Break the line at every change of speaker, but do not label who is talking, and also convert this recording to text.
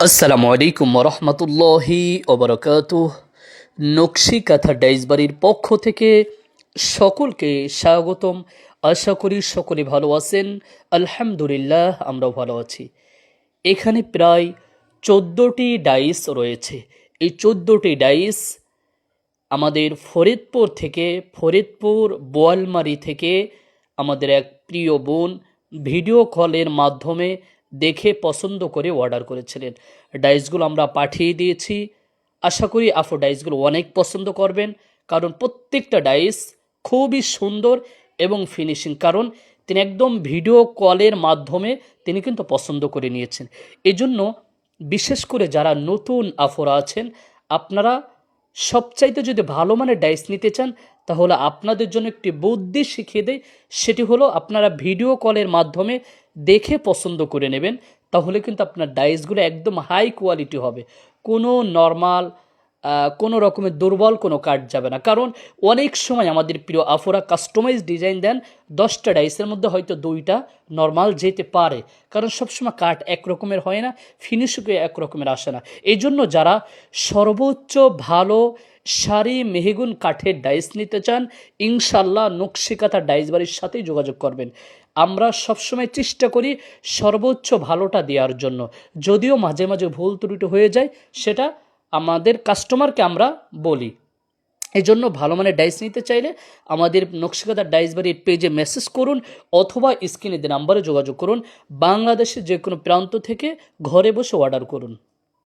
আসসালামু আলাইকুম রহমতুল্লাহি ওবরকাত নকশি কাথা ডাইসবাড়ির পক্ষ থেকে সকলকে স্বাগতম। আশা করি সকলে ভালো আছেন। আলহামদুলিল্লাহ, আমরাও ভালো আছি। এখানে প্রায় চোদ্দোটি ডাইস রয়েছে। এই চোদ্দোটি ডাইস আমাদের ফরিদপুর থেকে, ফরিদপুর বোয়ালমারি থেকে আমাদের এক প্রিয় বোন ভিডিও কলের মাধ্যমে দেখে পছন্দ করে অর্ডার করেছিলেন। ডাইসগুলো আমরা পাঠিয়ে দিয়েছি। আশা করি আফো ডাইসগুলো অনেক পছন্দ করবেন, কারণ প্রত্যেকটা ডাইস খুবই সুন্দর এবং ফিনিশিং কারণ তিনি একদম ভিডিও কলের মাধ্যমে তিনি কিন্তু পছন্দ করে নিয়েছেন। এজন্য বিশেষ করে যারা নতুন আফোরা আছেন, আপনারা সবচাইতে যদি ভালো মানের ডাইস নিতে চান, তাহলে আপনাদের জন্য একটি বুদ্ধি শিখিয়ে দেয় সেটি হলো, আপনারা ভিডিও কলের মাধ্যমে দেখে পছন্দ করে নেবেন, তাহলে কিন্তু আপনার ডাইসগুলো একদম হাই কোয়ালিটি হবে। কোনো নর্মাল কোনো রকমের দুর্বল কোনো কাঠ যাবে না। কারণ অনেক সময় আমাদের প্রিয় আফোরা কাস্টমাইজ ডিজাইন দেন, দশটা ডাইসের মধ্যে হয়তো দুইটা নর্মাল যেতে পারে। কারণ সবসময় কাঠ একরকমের হয় না ফিনিশিংও এক রকমের আসে না। এই জন্য যারা সর্বোচ্চ ভালো সারি মেহগুন কাঠের ডাইস নিতে চান ইনশাল্লাহ নকশিকাতা ডাইস বাড়ির সাথেই যোগাযোগ করবেন। আমরা সবসময় চেষ্টা করি সর্বোচ্চ ভালোটা দেওয়ার জন্য। যদিও মাঝে মাঝে ভুল ত্রুটি হয়ে যায়, সেটা আমাদের কাস্টমারকে আমরা বলি। এই জন্য ভালো মানের ডাইস নিতে চাইলে আমাদের নকশিকাদার ডাইস বাড়ির পেজে মেসেজ করুন অথবা স্ক্রিনে নাম্বারে যোগাযোগ করুন। বাংলাদেশের যে কোনো প্রান্ত থেকে ঘরে বসে অর্ডার করুন।